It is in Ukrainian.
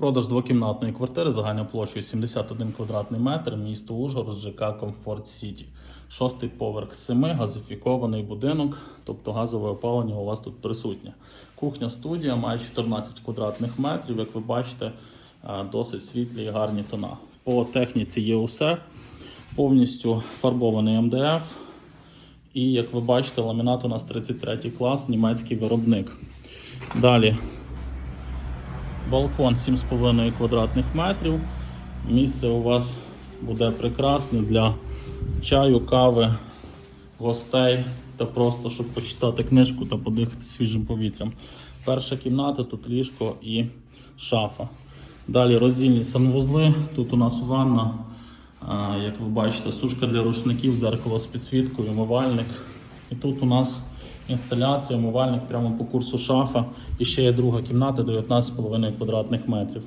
Продаж двокімнатної квартири загальною площею 71 квадратний метр, місто Ужгород, ЖК Комфорт Сіті. Шостий поверх семи, газифікований будинок, тобто газове опалення у вас тут присутнє. Кухня студія має 14 квадратних метрів. Як ви бачите, е, досить світлі і гарні тона. По техніці є усе. Повністю фарбований МДФ. І як ви бачите, ламінат у нас 33 клас, німецький виробник. Далі Балкон 7,5 квадратних метрів. Місце у вас буде прекрасне для чаю, кави, гостей та просто щоб почитати книжку та подихати свіжим повітрям. Перша кімната, тут ліжко і шафа. Далі роздільні санвузли. Тут у нас ванна, як ви бачите, сушка для рушників, дзеркало з підсвіткою, умивальник. І тут у нас інсталяція, умивальник прямо по курсу шафа. І ще є друга кімната 19,5 квадратних метрів.